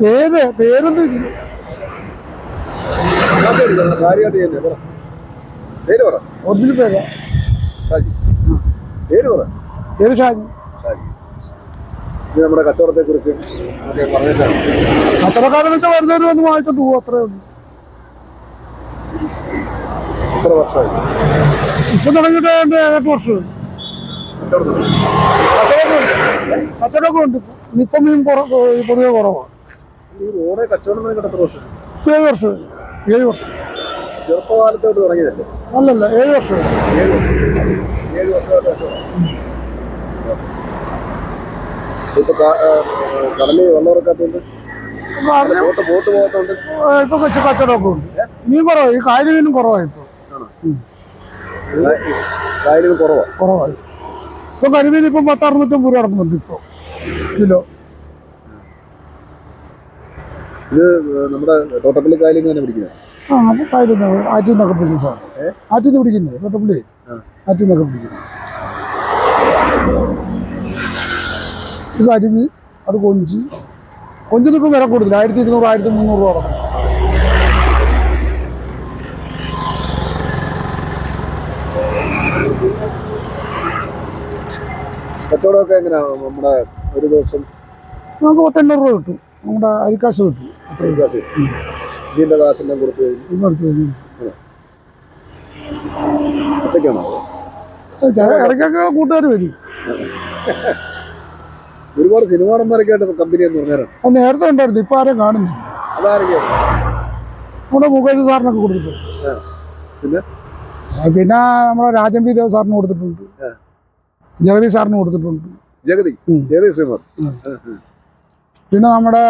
പേര് പേരൊന്നും ഇല്ല. ചെയ്യുന്നത് പേര്. പറ പേരാ ഷാജി. നമ്മുടെ കച്ചവടത്തെ കുറിച്ച് കച്ചവടക്കാരെന്ന് വെച്ചാൽ വന്ന് വാങ്ങിച്ചോണ്ട് പോകും അത്രേ ഉള്ളൂ. എത്ര വർഷമായി ഇപ്പൊ തുടങ്ങിയിട്ട് ഏഴെട്ട് വർഷം കച്ചവടമൊക്കെ ഉണ്ട്. ഇപ്പം. മീൻ പൊതുവെ കുറവാണ്. ഈ റോഡെ കച്ചവടം തുടങ്ങിയിട്ട് എത്ര വർഷം ഏഴ് വർഷം ഏഴ് വർഷം. ചെറുപ്പകാലത്തോട്ട് തുടങ്ങിയതല്ലേ? അല്ലല്ല ഏഴ് വർഷം ഏഴ് വർഷം. ഏഴ് വർഷമായിട്ട് കച്ചവടം ഇപ്പൊ കടലിൽ വെള്ളം ഇറക്കാത്തതുകൊണ്ട് കാരണം ബോട്ട് ബോട്ട് പോകാത്തതുകൊണ്ട്? ഇപ്പൊ വെച്ച് കച്ചവടമൊക്കെ ഉണ്ട്. മീൻ കുറവായി ഈ കായൽ മീനും കുറവായി ഇപ്പോൾ കായലും കുറവാ? കുറവായി ഇപ്പൊ കരിമീൻ ഇപ്പം പത്ത് അറുന്നൂറ്റമ്പത് രൂപ നടക്കുന്നുണ്ട് ഇപ്പൊ. കിലോ. ഇത് നമ്മുടെ തോട്ടപ്പള്ളി കായലിൽ തന്നെ പിടിക്കുന്നത്. ആ കായലിൽ നിന്ന് ആറ്റിൽ നിന്നൊക്കെ പിടിക്കും സാർ ആറ്റിൽ നിന്ന് പിടിക്കുന്നത് തോട്ടപ്പള്ളി. ആറ്റിൽ നിന്നൊക്കെ പിടിക്കുന്നത്. ഇത് കരിമീൻ അത് കൊഞ്ചി. കൊഞ്ചിന് ഇപ്പം വില കൂടുതൽ ആയിരത്തി ഇരുന്നൂറ് ആയിരത്തി മുന്നൂറ് രൂപ നടക്കും കച്ചവടമൊക്കെ എങ്ങനെയാ? നമ്മുടെ ഒരു ദിവസം നമുക്ക് പത്തെണ്ണൂറ് രൂപ കിട്ടും. നമ്മുടെ അരിക്കാശ് കിട്ടും അത്രയും കാശ് ഇതിന്റെ കാശെല്ലാം കൊടുത്തു കഴിഞ്ഞു. കൊടുത്തു കഴിഞ്ഞു. ഒറ്റയ്ക്കാണോ? ചില ഇടയ്ക്കൊക്കെ കൂട്ടുകാർ വരും. ഒരുപാട് സിനിമാടന്മാരൊക്കെ ആയിട്ട് കമ്പനി എന്ന് പറഞ്ഞാൽ അത് നേരത്തെ ഉണ്ടായിരുന്നു. ഇപ്പം ആരും കാണുന്നില്ല. അതാരൊക്കെയാണ് നമ്മുടെ മുകേഷ് സാറിനൊക്കെ കൊടുത്തിട്ടുണ്ട്. പിന്നെ? പിന്നെ നമ്മുടെ രാജൻ പി ദേവ് സാറിന് കൊടുത്തിട്ടുണ്ട്. ജഗതി സാറിന് കൊടുത്തിട്ടുണ്ട്. ജഗതി. ജഗതി ശ്രീമാർ. പിന്നെ നമ്മുടെ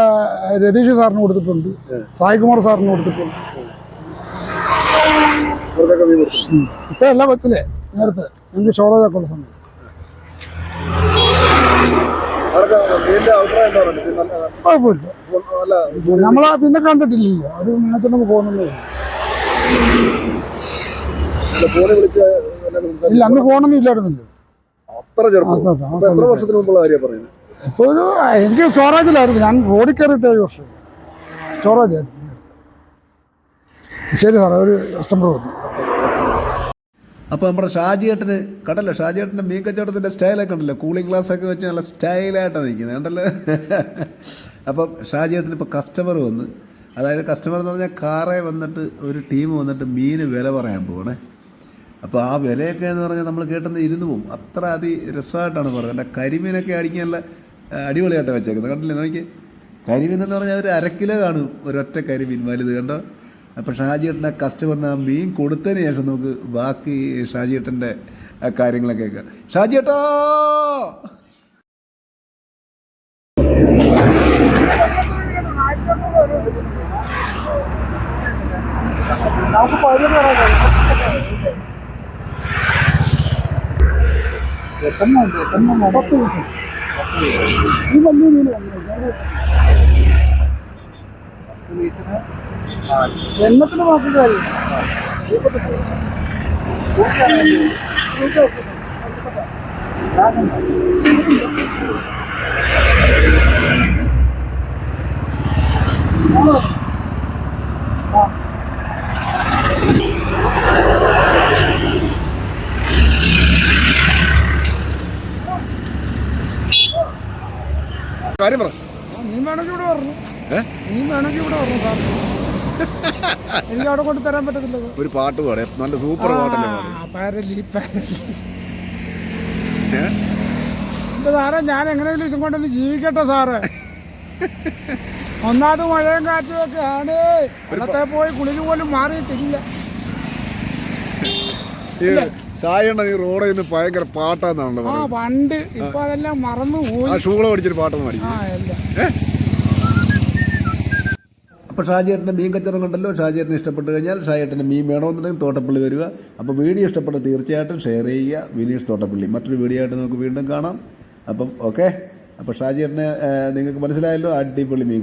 രതീഷ് സാറിന് കൊടുത്തിട്ടുണ്ട്. സായികുമാർ സാറിന് കൊടുത്തിട്ടുണ്ട്. ഇപ്പൊ എല്ലാം വെച്ചില്ലേ നേരത്തെ. എനിക്ക് ഷോറേജ് ഒക്കെ ഉള്ള സമയം കുഴപ്പമില്ല. നമ്മളെ പിന്നെ കണ്ടിട്ടില്ലല്ലോ. ഒരു മിനിറ്റിനൊക്കെ പോകുന്നതേ ഉള്ളൂ. നല്ല ഫോണിൽ വിളിച്ച് എല്ലാം സംസാരിച്ച് ഇല്ല അന്ന് പോകണമെന്നില്ലായിരുന്നല്ലോ അത്ര ചെറുപ്പം. എത്ര വർഷത്തിന് മുമ്പുള്ള കാര്യം പറയുന്നത്? ഒരു എനിക്ക് സ്റ്റോറേജിലായിരുന്നു ഞാൻ റോഡിൽ കയറിയിട്ട് ഏഴ് വർഷം. ശരി സാറേ ഒരു കസ്റ്റമർ വന്നു. അപ്പോൾ നമ്മുടെ ഷാജിയേട്ടന് കണ്ടല്ലോ ഷാജിയേട്ടന്റെ മീൻ കച്ചവടത്തിന്റെ സ്റ്റൈലൊക്കെ ഉണ്ടല്ലോ. കൂളിംഗ് ഗ്ലാസ് ഒക്കെ വെച്ച് നല്ല സ്റ്റൈലായിട്ടാണ് നിൽക്കുന്നത് കണ്ടല്ലോ. അപ്പം ഷാജിയേട്ടന് ഇപ്പോൾ കസ്റ്റമർ വന്ന് അതായത് കസ്റ്റമർ എന്ന് പറഞ്ഞാൽ കാറേ വന്നിട്ട് ഒരു ടീം വന്നിട്ട് മീൻ വില പറയാൻ പോകണേ അപ്പോൾ ആ വിലയൊക്കെ എന്ന് പറഞ്ഞാൽ നമ്മൾ കേട്ടെന്ന് ഇരുന്ന് പോകും അത്ര അതി രസമായിട്ടാണ് പറയുന്നത്. എന്റെ കരിമീനൊക്കെ അടിക്കാനുള്ള അടിപൊളിയായിട്ട് വെച്ചേക്കുന്നത്. കണ്ടില്ലേ? നോക്കി കരിമീൻ എന്ന് പറഞ്ഞാൽ ഒരു അരക്കിലോ കിലോ കാണും. ഒരൊറ്റ കരിമീൻ. വലുത് കണ്ടോ? അപ്പോൾ ഷാജിയേട്ടൻ ആ കസ്റ്റമറിന് ആ മീൻ കൊടുത്തതിന് ശേഷം നമുക്ക് ബാക്കി ഷാജിയേട്ടന്റെ ആ കാര്യങ്ങളൊക്കെ കേൾക്കാം. ഷാജിയേട്ടോ! വലിയ മീൻ എണ്ണത്തിന് മാത്രം കാര്യം കാര്യം പറ. നീ വേണമെങ്കിൽ ഇവിടെ പറഞ്ഞു നീ വേണമെങ്കിൽ ഇവിടെ പറഞ്ഞു സാർ. എനിക്ക് അവിടെ കൊണ്ട് തരാൻ പറ്റത്തില്ല ഒരു പാട്ട് പാടേ. നല്ല സൂപ്പർ പാട്ടല്ലേ പാടേ. ആ, പാരലി പാരലി. എന്റെ സാറേ ഞാൻ എങ്ങനെയെങ്കിലും ഇതും കൊണ്ടൊന്ന് ജീവിക്കട്ടെ സാറ്. ഒന്നാമത് മഴയും കാറ്റും ഒക്കെ ആണ്. വെള്ളത്തെ പോയി കുളിഞ്ഞു പോലും മാറിയിട്ടില്ല. ഈ ചായണ്ണ ഈ റോഡിൽ നിന്ന് ഭയങ്കര പാട്ടാന്നാണല്ലോ ആ പണ്ട് ഇപ്പൊ അതെല്ലാം മറന്നു ആ പോയി ഷൂള പഠിച്ചൊരു പാട്ടൊന്നും പഠിക്കും. ആ എല്ലാം അപ്പോൾ ഷാജേട്ടന്റെ മീൻ കച്ചവടം കണ്ടല്ലോ? ഷാജിയേട്ടന് ഇഷ്ടപ്പെട്ട് കഴിഞ്ഞാൽ ഷാജേട്ടന്റെ മീൻ വേണമെന്നുണ്ടെങ്കിൽ തോട്ടപ്പള്ളി വരിക. അപ്പോൾ വീഡിയോ ഇഷ്ടപ്പെട്ട തീർച്ചയായിട്ടും ഷെയർ ചെയ്യുക. വിനീഷ് തോട്ടപ്പള്ളി. മറ്റൊരു വീഡിയോ ആയിട്ട് നമുക്ക് വീണ്ടും കാണാം. അപ്പം ഓക്കെ? അപ്പോൾ ഷാജിയേട്ടനെ നിങ്ങൾക്ക് മനസ്സിലായല്ലോ? അടിപൊളി മീൻ